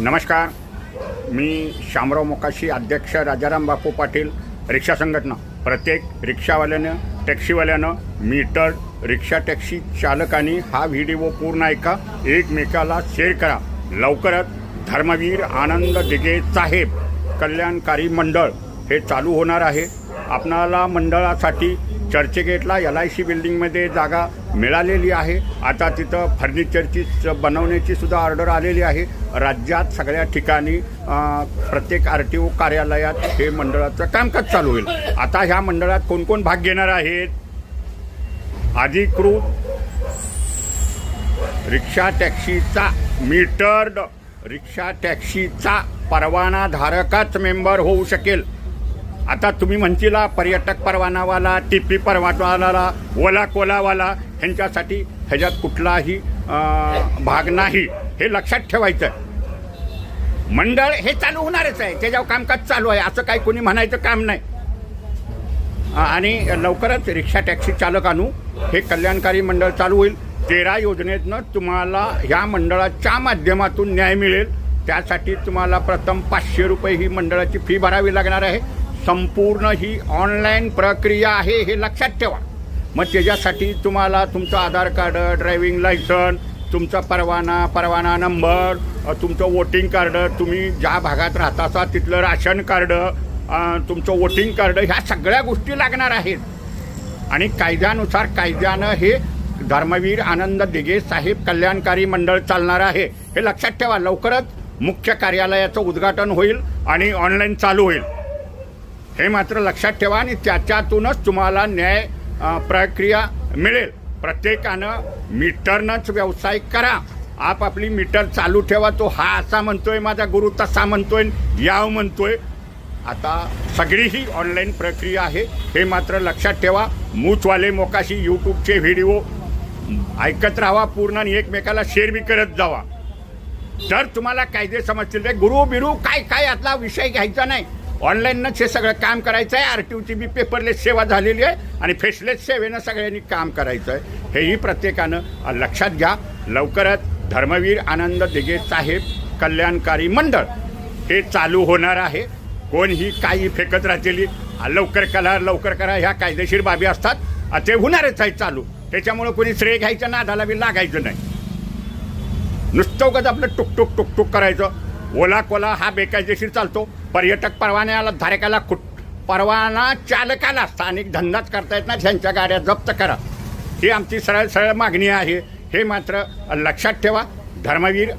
नमस्कार. मी शामराव मोकाशी अध्यक्ष राजाराम बापू पाटील रिक्षा संघटना. प्रत्येक रिक्षावाल्यानं टॅक्सीवाल्यानं मीटर रिक्षा टॅक्सी चालकांनी हा व्हिडिओ पूर्ण ऐका एकमेकाला शेअर करा. लवकरच धर्मवीर आनंद दिगे साहेब कल्याणकारी मंडळ हे चालू होणार आहे. आपणाला मंडळासाठी चर्चगेटला एल आय सी बिल्डिंगमध्ये जागा मिळालेली आहे. आता तिथं फर्निचरची बनवण्याची सुद्धा ऑर्डर आलेली आहे. राज्यात सगळ्या ठिकाणी प्रत्येक आर टी ओ कार्यालयात हे मंडळाचं कामकाज चालू होईल. आता ह्या मंडळात कोण कोण भाग घेणार आहेत? अधिकृत रिक्षा टॅक्सीचा मीटर्ड रिक्षा टॅक्सीचा परवानाधारकच मेंबर होऊ शकेल. आता तुम्ही म्हणतील पर्यटक परवानावाला टी पी परवानावाला ओला कोलावाला ह्यांच्यासाठी ह्याच्यात कुठलाही भाग नाही. हे लक्षात ठेवायचं. आहे मंडळ हे चालू होणारच आहे. त्याच्यावर कामकाज चालू आहे. असं काही कोणी म्हणायचं काम नाही. आणि लवकरच रिक्षा टॅक्सी चालक आणू. हे कल्याणकारी मंडळ चालू होईल. तेरा योजनेतनं तुम्हाला ह्या मंडळाच्या माध्यमातून न्याय मिळेल. त्यासाठी तुम्हाला प्रथम पाचशे रुपये ही मंडळाची फी भरावी लागणार आहे. संपूर्ण ही ऑनलाईन प्रक्रिया आहे हे लक्षात ठेवा. मग त्याच्यासाठी तुम्हाला तुमचं आधार कार्ड ड्रायव्हिंग लायसन तुमचा परवाना परवाना नंबर तुमचं वोटिंग कार्ड तुम्ही ज्या भागात राहता असा तिथलं राशन कार्ड तुमचं वोटिंग कार्ड ह्या सगळ्या गोष्टी लागणार आहेत. आणि कायद्यानुसार कायद्यानं हे धर्मवीर आनंद दिगे साहेब कल्याणकारी मंडळ चालणार आहे. हे लक्षात ठेवा लवकरच मुख्य कार्यालयाचं उद्घाटन होईल आणि ऑनलाईन चालू होईल. हे मात्र लक्षात ठेवा आणि त्याच्यातूनच तुम्हाला न्याय प्रक्रिया मिळेल. प्रत्येकानं मीटरनंच व्यवसाय करा. आपापली मीटर चालू ठेवा. तो हा असा म्हणतोय माझा गुरु तसा म्हणतोय याव म्हणतोय. आता सगळी ही ऑनलाईन प्रक्रिया आहे. हे मात्र लक्षात ठेवा. मूचवाले मोकाशी यूट्यूबचे व्हिडिओ ऐकत राहावा पूर्ण आणि एकमेकाला शेअर बी करत जावा. तर तुम्हाला कायदे समजतील तर गुरु बिरू काय काय यातला विषय घ्यायचा नाही. ऑनलाईनच हे सगळं काम करायचं आहे आर टी ओची बी पेपरलेस सेवा झालेली आहे आणि फेसलेस सेवेनं सगळ्यांनी काम करायचं आहे हेही प्रत्येकानं लक्षात घ्या. लवकरच धर्मवीर आनंद दिगे साहेब कल्याणकारी मंडळ हे चालू होणार आहे. कोणही काही फेकत राहतेली. लवकर करा लवकर करा. ह्या कायदेशीर बाबी असतात. ते होणारच आहे चालू. त्याच्यामुळं कोणी श्रेय घ्यायचं नादाला बी लागायचं नाही. नुसतं उगाच आपलं टुकटुक टुकटुक करायचं. ओला कोला हा बेकायदेशीर चालतो. पर्यटक परवान्याला धारकाला कुठ परवाना चालकाला स्थानिक धंदाच करता येत नाही त्यांच्या गाड्या जप्त करा. ही आमची सरळ सरळ मागणी आहे. हे मात्र लक्षात ठेवा. धर्मवीर